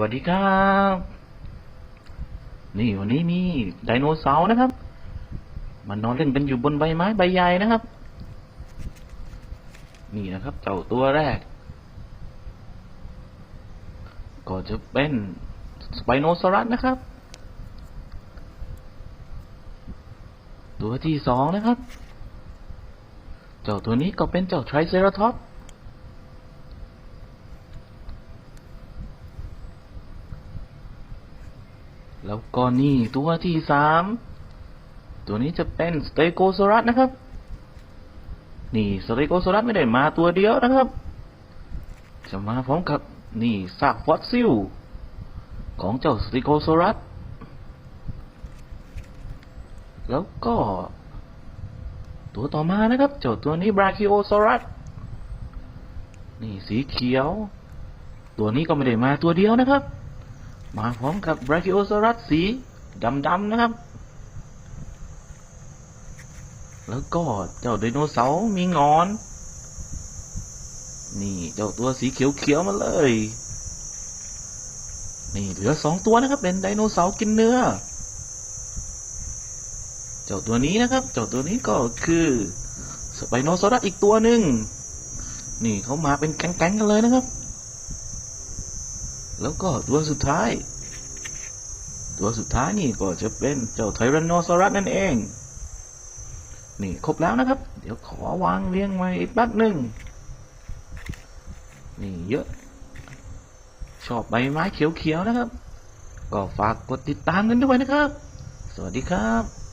วัสดีครับ นี่วันนี้มีไดโนเสาร์นะครับ มันนอนเล่นกันอยู่บนใบไม้ใบใหญ่นะครับ นี่นะครับเจ้าตัวแรก ก็จะเป็นสไปโนซอรัสนะครับ ตัวที่สองนะครับ เจ้าตัวนี้ก็เป็นเจ้าไทรเซราทอปส์ แล้วก็นี่ตัวที่สาม ตัวนี้จะเป็นสเตโกซอรัสนะครับ นี่สเตโกซอรัสไม่ได้มาตัวเดียวนะครับ จะมาพร้อมกับนี่ซากฟอสซิล ของเจ้าสเตโกซอรัส แล้วก็ ตัวต่อมานะครับ เจ้าตัวนี้บราคิโอซอรัส นี่สีเขียว ตัวนี้ก็ไม่ได้มาตัวเดียวนะครับ มาพร้อมกับ Brachiosaurus สีดำๆนะครับ แล้วก็เจ้าไดโนเสาร์มีงอน นี่เจ้าตัวสีเขียวๆมาเลย นี่เหลือสองตัวนะครับ เป็นไดโนเสาร์กินเนื้อ เจ้าตัวนี้นะครับ เจ้าตัวนี้ก็คือสไปโนซอรัสอีกตัวหนึ่ง นี่เขามาเป็นแก๊งๆกันเลยนะครับ แล้วก็ตัวสุดท้าย ตัวสุดท้ายนี่ก็จะเป็นเจ้าไทแรนโนซอรัสนั่นเอง นี่ครบแล้วนะครับ เดี๋ยวขอวางเรียงไว้อีกแป๊บหนึ่งนี่เยอะ ชอบใบไม้เขียวๆนะครับ ก็ฝากกดติดตามกันด้วยนะครับ สวัสดีครับ